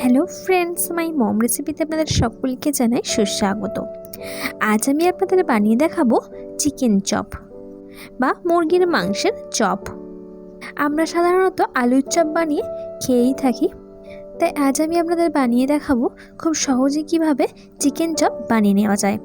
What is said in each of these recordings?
Hello friends মাই মম রেসিপিতে আপনাদের সকলকে জানাই সুস্বাগত। আজ আমি আপনাদের বানিয়ে দেখাবো চিকেন চপ বা মুরগির মাংসের চপ আমরা সাধারণত আলুর চপ বানিয়ে খেয়েই থাকি। তাই আজ আমি আপনাদের বানিয়ে দেখাবো খুব সহজে কীভাবে চিকেন চপ বানিয়ে নেওয়া যায়।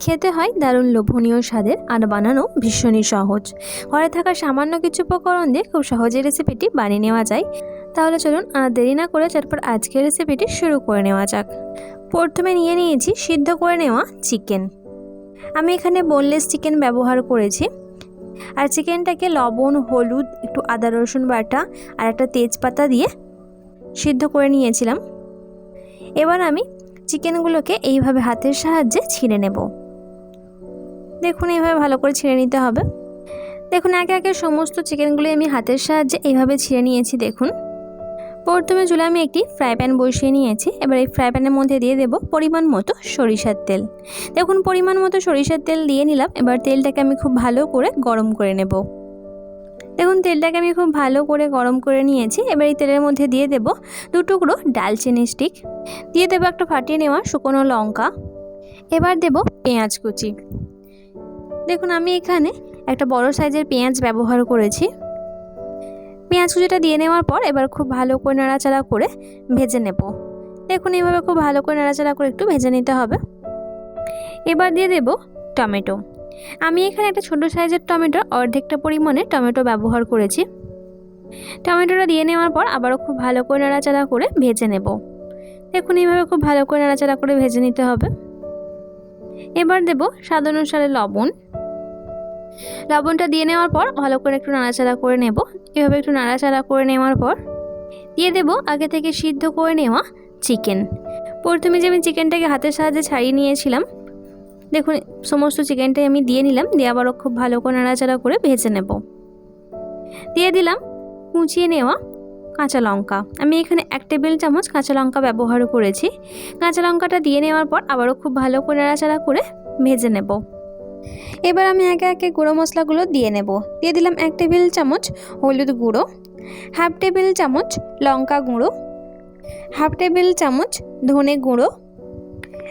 খেতে হয় দারুণ লোভনীয় স্বাদের আর বানানো ভীষণই সহজ। ঘরে থাকা সামান্য কিছু উপকরণ দিয়ে খুব সহজে রেসিপিটি বানিয়ে নেওয়া যায়। তাহলে চলুন আর দেরি না করে চটপট আজকের রেসিপিটি শুরু করে নেওয়া যাক। প্রথমে নিয়ে নিয়েছি সিদ্ধ করে নেওয়া চিকেন আমি এখানে বোনলেস চিকেন ব্যবহার করেছি। আর চিকেনটাকে লবণ, হলুদ, একটু আদা, রসুন বাটা আর একটা তেজপাতা দিয়ে সিদ্ধ করে নিয়েছিলাম। এবার আমি চিকেনগুলোকে এইভাবে হাতের সাহায্যে ছিঁড়ে নেব। দেখুন এইভাবে ভালো করে ছিঁড়ে নিতে হবে। দেখুন একে একে সমস্ত চিকেনগুলো আমি হাতের সাহায্যে এইভাবে ছিঁড়ে নিয়েছি, দেখুন। প্রথমে চুলে আমি একটি ফ্রাই প্যান বসিয়ে নিয়েছি। এবার এই ফ্রাই প্যানের মধ্যে দিয়ে দেব পরিমাণ মতো সরিষার তেল। দেখুন, পরিমাণ মতো সরিষার তেল দিয়ে নিলাম। এবার তেলটাকে আমি খুব ভালো করে গরম করে নেব। দেখুন, তেলটাকে আমি খুব ভালো করে গরম করে নিয়েছি। এবার এই তেলের মধ্যে দিয়ে দেব দু টুকরো ডালচিনি স্টিক। দিয়ে দেবো একটা ফাটিয়ে নেওয়া শুকনো লঙ্কা। এবার দেব পেঁয়াজ কুচি। দেখুন, আমি এখানে একটা বড় সাইজের পেঁয়াজ ব্যবহার করেছি। পেঁয়াজ কুচিটা দিয়ে নেওয়ার পর এবার খুব ভালো করে নাড়াচাড়া করে ভেজে নেব। দেখুন এইভাবে খুব ভালো করে নাড়াচাড়া করে একটু ভেজে নিতে হবে। এবার দিয়ে দেব টমেটো। আমি এখানে একটা ছোটো সাইজের টমেটোর অর্ধেকটা পরিমাণে টমেটো ব্যবহার করেছি। টমেটোটা দিয়ে নেওয়ার পর আবারও খুব ভালো করে নাড়াচাড়া করে ভেজে নেব। দেখুন এইভাবে খুব ভালো করে নাড়াচাড়া করে ভেজে নিতে হবে। এবার দেব স্বাদ অনুসারে লবণ। লবণটা দিয়ে নেওয়ার পর ভালো করে একটু নাড়াচাড়া করে নেব। এভাবে একটু নাড়াচাড়া করে নেওয়ার পর দিয়ে দেব আগে থেকে সিদ্ধ করে নেওয়া চিকেন। প্রথমে যে আমি চিকেনটাকে হাতের সাহায্যে ছাড়িয়ে নিয়েছিলাম, দেখুন সমস্ত চিকেনটাই আমি দিয়ে নিলাম, দিয়ে আবারও খুব ভালো করে নাড়াচাড়া করে ভেজে নেব। দিয়ে দিলাম কুচিয়ে নেওয়া কাঁচা লঙ্কা। আমি এখানে এক টেবিল চামচ কাঁচা লঙ্কা ব্যবহার করেছি। কাঁচা লঙ্কাটা দিয়ে নেওয়ার পর আবারও খুব ভালো করে নাড়াচাড়া করে ভেজে নেব। এবার আমি একে একে গুঁড়ো মশলাগুলো দিয়ে নেব। দিয়ে দিলাম এক টেবিল চামচ হলুদ গুঁড়ো, হাফ টেবিল চামচ লঙ্কা গুঁড়ো, হাফ টেবিল চামচ ধনে গুঁড়ো,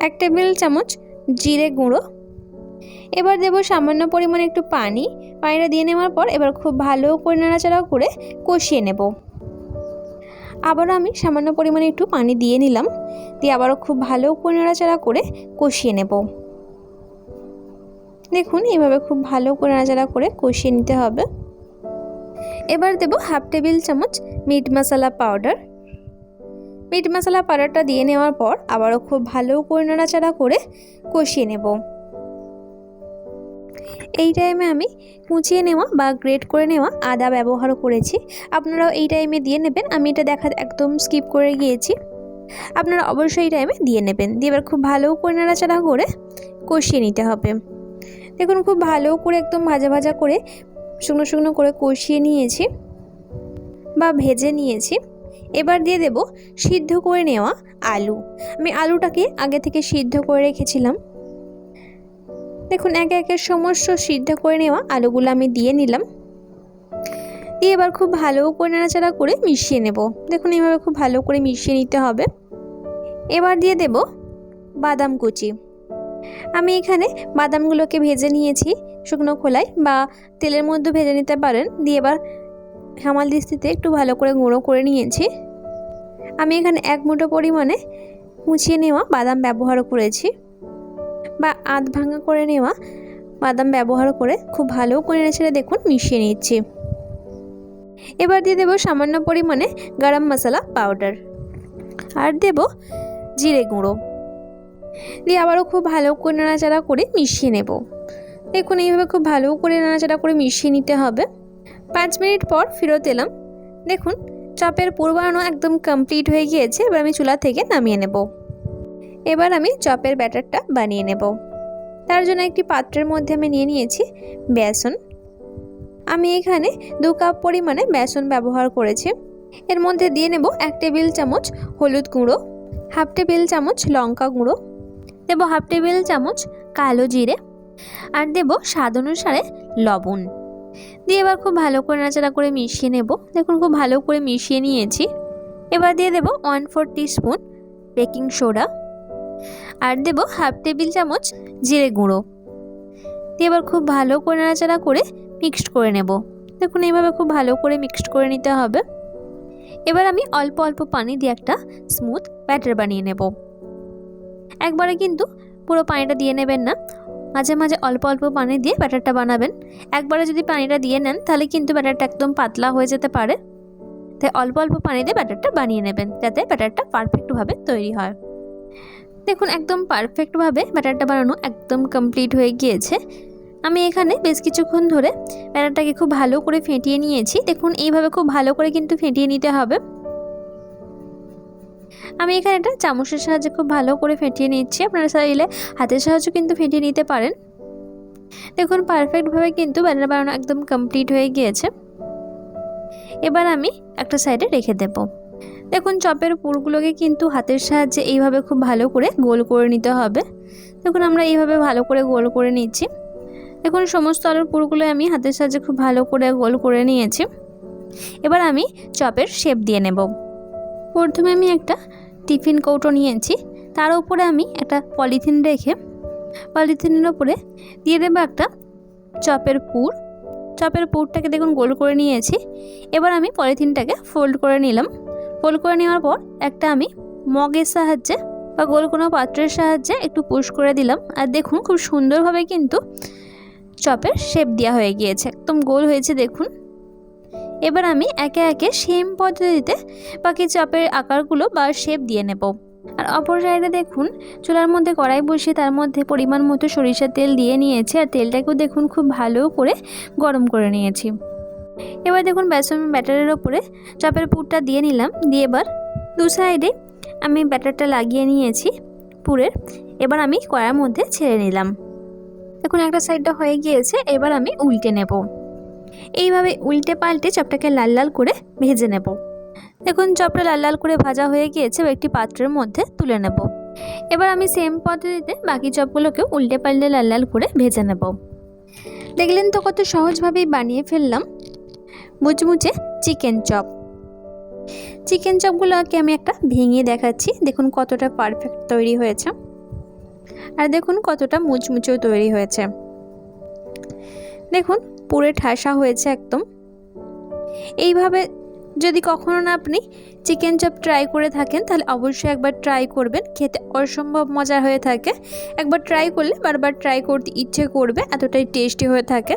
এক টেবিল চামচ জিরে গুঁড়ো। এবার দেব সামান্য পরিমাণে একটু পানি। পানিটা দিয়ে নেওয়ার পর এবার খুব ভালো করে নাড়াচাড়া করে কষিয়ে নেব। আবারও আমি সামান্য পরিমাণে একটু পানি দিয়ে নিলাম। দিয়ে আবারও খুব ভালো করে নাড়াচাড়া করে কষিয়ে নেব। দেখুন, এইভাবে খুব ভালো করে নাড়াচাড়া করে কষিয়ে নিতে হবে। এবার দেব হাফ টেবিল চামচ meat masala powder. Meat masala পাউডারটা দিয়ে নেওয়ার পর আবারও খুব ভালো করে নাড়াচাড়া করে কষিয়ে নেব। এই টাইমে আমি কুচিয়ে নেওয়া বা গ্রেট করে নেওয়া আদা ব্যবহার করেছি। আপনারাও এই টাইমে দিয়ে নেবেন। আমি এটা দেখা একদম স্কিপ করে গিয়েছি। আপনারা অবশ্যই এই টাইমে দিয়ে নেবেন। দিয়ে এবার খুব ভালো করে নাড়াচাড়া করে কষিয়ে নিতে হবে। দেখুন, খুব ভালো করে একদম ভাজা ভাজা করে শুকনো শুকনো করে কষিয়ে নিয়েছি বা ভেজে নিয়েছি। এবার দিয়ে দেব সিদ্ধ করে নেওয়া আলু। আমি আলুটাকে আগে থেকে সিদ্ধ করে রেখেছিলাম। দেখুন, একে একে সমস্ত সিদ্ধ করে নেওয়া আলুগুলো আমি দিয়ে নিলাম। দিয়ে এবার খুব ভালো করে নাড়াচাড়া করে মিশিয়ে নেব। দেখুন, এইভাবে খুব ভালো করে মিশিয়ে নিতে হবে। এবার দিয়ে দেব বাদাম কুচি। আমি এখানে বাদামগুলোকে ভেজে নিয়েছি শুকনো খোলায় বা তেলের মধ্যে ভেজে নিতে পারেন। দিয়ে এবার হামাল দিস্তিতে একটু ভালো করে গুঁড়ো করে নিয়েছি। আমি এখানে এক মুঠো পরিমাণে মুছিয়ে নেওয়া বাদাম ব্যবহার করেছি বা আধ ভাঙা করে নেওয়া বাদাম ব্যবহার করে খুব ভালো করে ছেড়ে দেখুন, মিশিয়ে নিচ্ছি। এবার দিয়ে দেবো সামান্য পরিমাণে গরম মশলা পাউডার। আর দেব জিরে গুঁড়ো। দিয়ে আবারও খুব ভালো করে নাড়াচাড়া করে মিশিয়ে নেব। দেখুন, এইভাবে খুব ভালো করে নাড়াচাড়া করে মিশিয়ে নিতে হবে। পাঁচ মিনিট পর ফেরত এলাম। দেখুন, চপের পুর বানানো একদম কমপ্লিট হয়ে গিয়েছে। এবার আমি চুলা থেকে নামিয়ে নেব। এবার আমি চপের ব্যাটারটা বানিয়ে নেব। তার জন্য একটি পাত্রের মধ্যে আমি নিয়ে নিয়েছি বেসন। আমি এখানে দু কাপ পরিমাণে বেসন ব্যবহার করেছি। এর মধ্যে দিয়ে নেব এক টেবিল চামচ হলুদ গুঁড়ো, হাফ টেবিল চামচ লঙ্কা গুঁড়ো দেবো হাফ টেবিল চামচ কালো জিরে আর দেবো স্বাদ অনুসারে লবণ। দিয়ে এবার খুব ভালো করে নাড়াচাড়া করে মিশিয়ে নেব। দেখুন খুব ভালো করে মিশিয়ে নিয়েছি। এবার দিয়ে দেবো one four spoon baking soda আর দেবো হাফ টেবিল চামচ জিরে গুঁড়ো। দিয়ে এবার খুব ভালো করে নাড়াচাড়া করে মিক্সড করে নেব। দেখুন এইভাবে খুব ভালো করে মিক্সড করে নিতে হবে। এবার আমি অল্প অল্প পানি দিয়ে একটা স্মুথ ব্যাটার বানিয়ে নেব। একবারে কিন্তু পুরো পানিটা দিয়ে নেবেন না। মাঝে মাঝে অল্প অল্প পানি দিয়ে ব্যাটারটা বানাবেন। একবারে যদি পানিটা দিয়ে নেন, তাহলে কিন্তু ব্যাটারটা একদম পাতলা হয়ে যেতে পারে। তাই অল্প অল্প পানি দিয়ে ব্যাটারটা বানিয়ে নেবেন, যাতে ব্যাটারটা পারফেক্টভাবে তৈরি হয়। দেখুন, একদম পারফেক্টভাবে ব্যাটারটা বানানো একদম কমপ্লিট হয়ে গিয়েছে। আমি এখানে বেশ কিছুক্ষণ ধরে ব্যাটারটাকে খুব ভালো করে ফেটিয়ে নিয়েছি। দেখুন, এইভাবে খুব ভালো করে কিন্তু ফেটিয়ে নিতে হবে। আমি এখানে এটা চামচের সাহায্যে খুব ভালো করে ফেটিয়ে নিচ্ছি। আপনারা চাইলে হাতের সাহায্যে কিন্তু ফেটিয়ে নিতে পারেন। দেখুন পারফেক্টভাবে কিন্তু ব্যাটার বানানো একদম কমপ্লিট হয়ে গিয়েছে। এবার আমি একটা সাইডে রেখে দেব। দেখুন, চপের পুরগুলোকে কিন্তু হাতের সাহায্যে এইভাবে খুব ভালো করে গোল করে নিতে হবে। দেখুন, আমরা এইভাবে ভালো করে গোল করে নিচ্ছি। দেখুন, সমস্ত আলুর পুরগুলো আমি হাতের সাহায্যে খুব ভালো করে গোল করে নিয়েছি। এবার আমি চপের শেপ দিয়ে নেব। প্রথমে আমি একটা টিফিন কৌটো নিয়েছি। তার উপরে আমি একটা পলিথিন রেখে পলিথিনের উপরে দিয়ে দেবো একটা চপের পুর। চপের পুরটাকে দেখুন গোল করে নিয়েছি। এবার আমি পলিথিনটাকে ফোল্ড করে নিলাম। ফোল্ড করে নেওয়ার পর একটা আমি মগের সাহায্যে বা গোল কোনো পাত্রের সাহায্যে একটু পুশ করে দিলাম। আর দেখুন খুব সুন্দরভাবে কিন্তু চপের শেপ দেওয়া হয়ে গিয়েছে। একদম গোল হয়েছে দেখুন। এবার আমি একে একে সেম পদ্ধতিতে বাকি চপের আকারগুলো বা শেপ দিয়ে নেব। আর অপর সাইডে দেখুন, চুলার মধ্যে কড়াই বসিয়ে তার মধ্যে পরিমাণ মতো সরিষার তেল দিয়ে নিয়েছি আর তেলটাকেও দেখুন খুব ভালো করে গরম করে নিয়েছি। এবার দেখুন, বেসন ব্যাটারের ওপরে চপের পুরটা দিয়ে নিলাম। দিয়ে এবার দু সাইডে আমি ব্যাটারটা লাগিয়ে নিয়েছি পুরের। এবার আমি কড়ার মধ্যে ছেড়ে নিলাম। দেখুন, একটা সাইডটা হয়ে গিয়েছে, এবার আমি উল্টে নেব। এইভাবে উল্টে পাল্টে চপটাকে লাল লাল করে ভেজে নেব। দেখুন, চপটা লাল লাল করে ভাজা হয়ে গিয়েছে, একটি পাত্রের মধ্যে তুলে নেব। এবার আমি সেম পদ্ধতিতে বাকি চপগুলোকেও উল্টে পাল্টে লাল লাল করে ভেজে নেব। দেখলেন তো কত সহজভাবেই বানিয়ে ফেললাম। মুচমুচে চিকেন চপ চিকেন চপগুলোকে আমি একটা ভেঙে দেখাচ্ছি। দেখুন, কতটা পারফেক্ট তৈরি হয়েছে। আর দেখুন, কতটা মুচমুচেও তৈরি হয়েছে। দেখুন পুরে ঠাসা হয়েছে একদম। এইভাবে যদি কখনো না আপনি চিকেন চপ ট্রাই করে থাকেন, তাহলে অবশ্যই একবার ট্রাই করবেন। খেতে অসম্ভব মজা হয়ে থাকে। একবার ট্রাই করলে বারবার ট্রাই করতে ইচ্ছে করবে, এতটাই টেস্টি হয়ে থাকে।